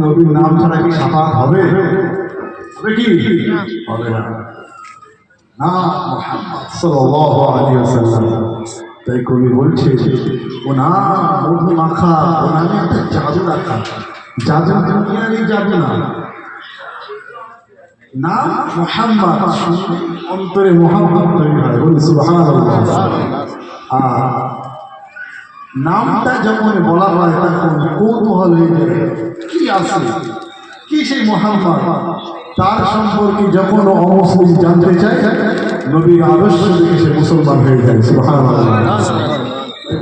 নবীর নাম ছাড়া কি সাফা হবে? হবে কি? হবে না। না মোহাম্মদ সাল্লাল্লাহু আলাইহি ওয়াসাল্লাম। তাই কবি বলছে ও না মধু মাখা ও নামে একটা জাদু রাখা। জাদু দুনিয়ারই জাদু না। না মোহাম্মদ। অন্তরে মোহাম্মদ তৈরি হয়। বলি, সুবহানাল্লাহ। আর নামটা যখন বলা হয় তখন কৌতূহল হয়ে যায় কি আছে? কি সেই মোহাম্মদ? তার সম্পর্কে যখন অমুসলিম জানতে চায়, নবীর আদর্শ দেখে সে মুসলমান হয়ে যায়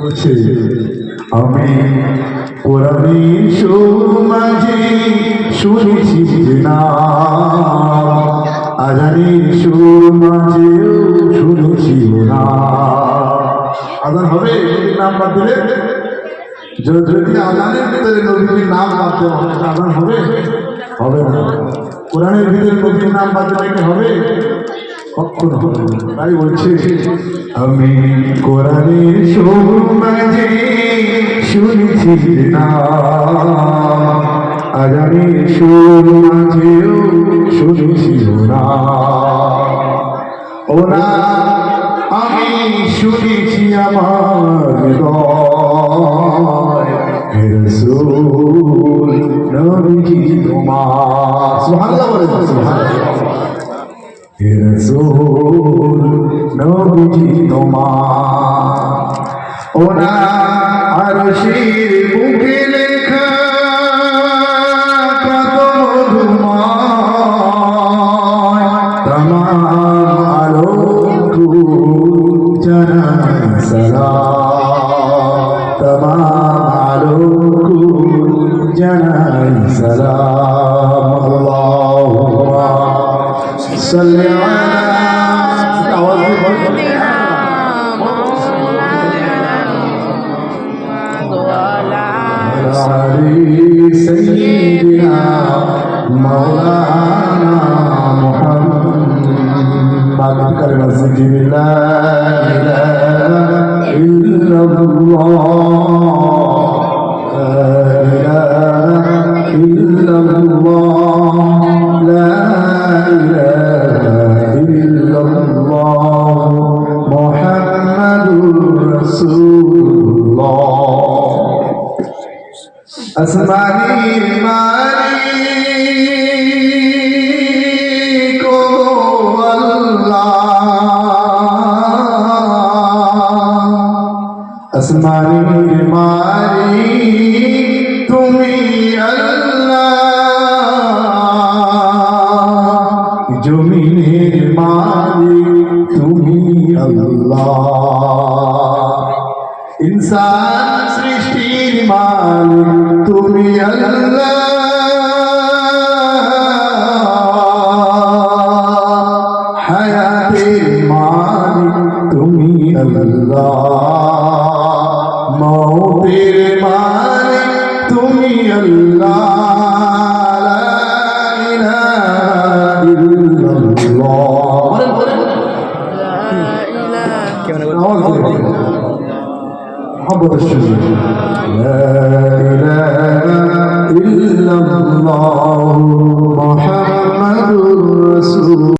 বলছে, আমি কোরআনি সুর শুনেছি না, আজানির সুর শুনেছি না। আজান হবে নাম বাদ দিলে? যদি আজানের ভিতরে নবীর নাম বাদ দেওয়া হবে? হবে না। কোরআনের ভিতরে নবীর নাম বাদ হবে? তাই বলছে, আমি কোরআনের সুর মাঝে শুনেছি না সুর মাঝেও শুনেছি না। ওনা আমি শুনেছি আমার হে সুবহানাল্লাহ বলে সুবহানাল্লাহ। নবীজি তোমার ওনা আরশের বুকে লেখা কত মধুময় তমাম আলোক জানাই সালাম। صل على سيدنا علي سيدنا مولانا محمد كلمة سيدنا لا إله إلا الله لا إله إلا الله لا আসমানি মালিক ও আল্লাহ। আসমানি মালিক তুমি আল্লাহ। জমিনের মালিক তুমি আল্লাহ। ইনসান সৃষ্টির মালিক তুমি আল্লাহ। হায়াতের মালিক তুমি আল্লাহ। মৌতের মালিক তুমি আল্লাহ। লা ইলাহা ইল্লাল্লাহ